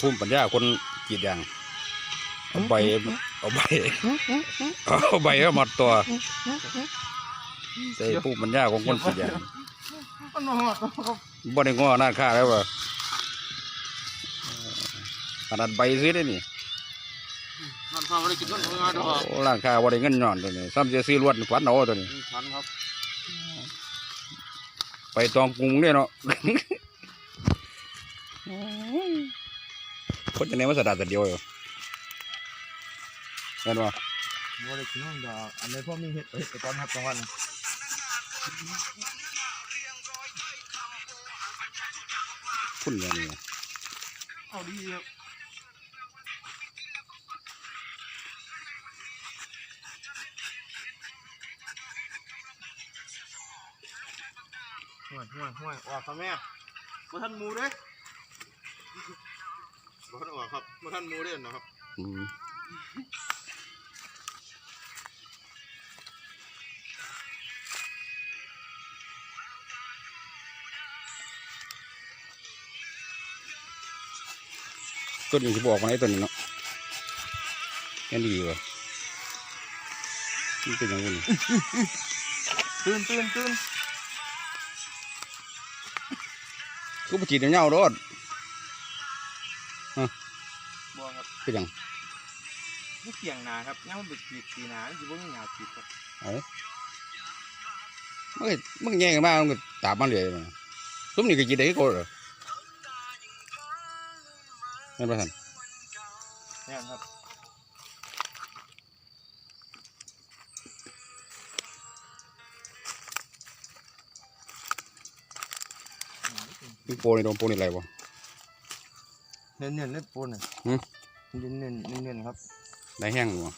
ภูมิปัญญาคนกรีดยางเอาใบเอาใบเอาใบเอามาตัวใส่ภูมิปัญญาของคนกรีดยางมันมาหอดครับบ่ได้งอหน้าค่าแล้วว่าขนาดใบซื้อได้นี่มันฟังอะไรกินมันงานดอกโอ้ร้านค้าได้เงินย้อนตัวนี้ซ้ำจะซื้อรวดฝันเอาตัวนี้ฉันครับไปตองกรุงเนี่ยเนาะ คนจะไหนมาสะดัดแต่เดียวอยู่เห็นบ่บ่ได้กินมันดอกอันนี้พ่อมีเห็ดเห็ดไปตอนครับกลางวันคุณอย่างนี้เอาดีครับห่วยห่วยห่วยออกครับแม่มาท่านหมูเด้ มาท่านออกครับมาท่านหมูเด้นะครับอืมต้นนี้สิบอกมาไหนต้นนี้เนาะแค่นี้ดีวะนี่เป็นยังไงนี่ตื่นตื่นตื่นก็ไปจีดเงาๆโด ดบ่ครับเป็นหยังนี่เสียงนาครับยังมันเป็นปีปีนาอยู่บ่มีหนาปีครับมันก็มันก็แย่งกันมากมันก็ตามมาเลยมันซุ้มนี่ก็จีดได้ก็เหรอเห็นปะท่านแน่นครับนี่โปนี่โดนโปนี่อะไรวะเน้นเน้นเล่นปูนน่ะหืมเน้นเน้นเน้นเน้นครับได้แห้งวะ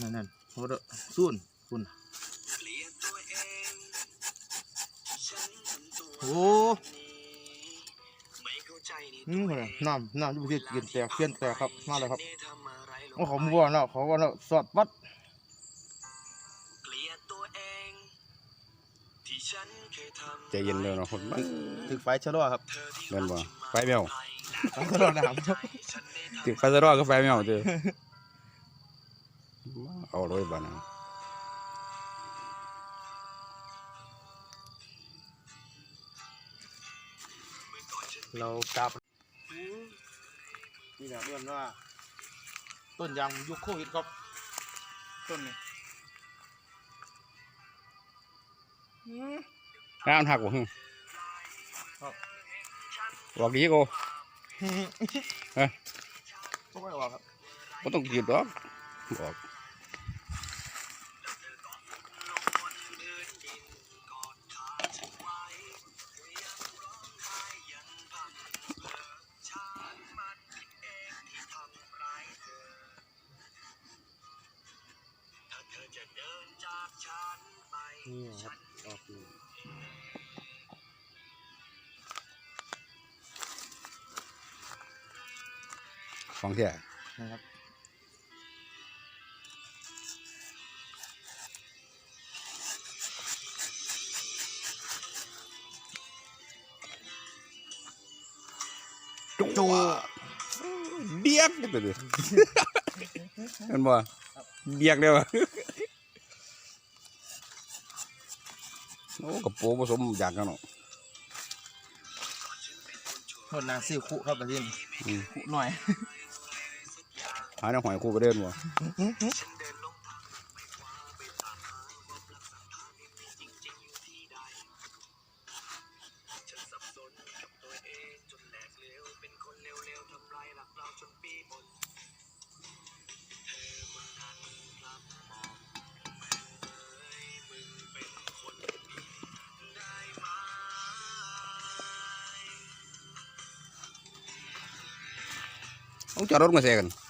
นั่นนั่นโหดอะส่วนปูนโอ้อืมอะไรน้ำน้ำที่ประเทศกินแตกเพี้ยนแตกครับมาเลยครับโอ้เขามัวแล้วเขาว่าแล้วสอดปัด ใจเย็นเลยเนาะคนมันถึกไฟชะลอครับเล่นบ่ไฟแมวต้องชะลอน้ำติดไฟสะดอก็ไฟแมวเจ้อเอาเลยบ้านะเรากลับนี่แหละเรื่องว่า ต้นยางยุคโควิดครับ ต้นนี้ น้ำหักบ่ฮึครับบอกดีโกเอ๊ะก็ไม่ออกครับบ่ต้องกรีดดอกบอกนี่ครับ ออกอยู่ของแท้นะครับจูเดียกนี่ตัวนี้เห็นบ่เดียกเด้อว โอ้กับโปผสมอยากกันเนาะหมดนาซิคุครับประเด็นคุหน่อยหาแนวหอยคู่ไปเด็นวะ องจอด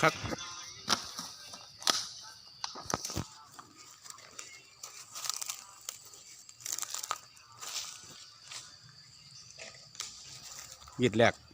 คักมีดแรก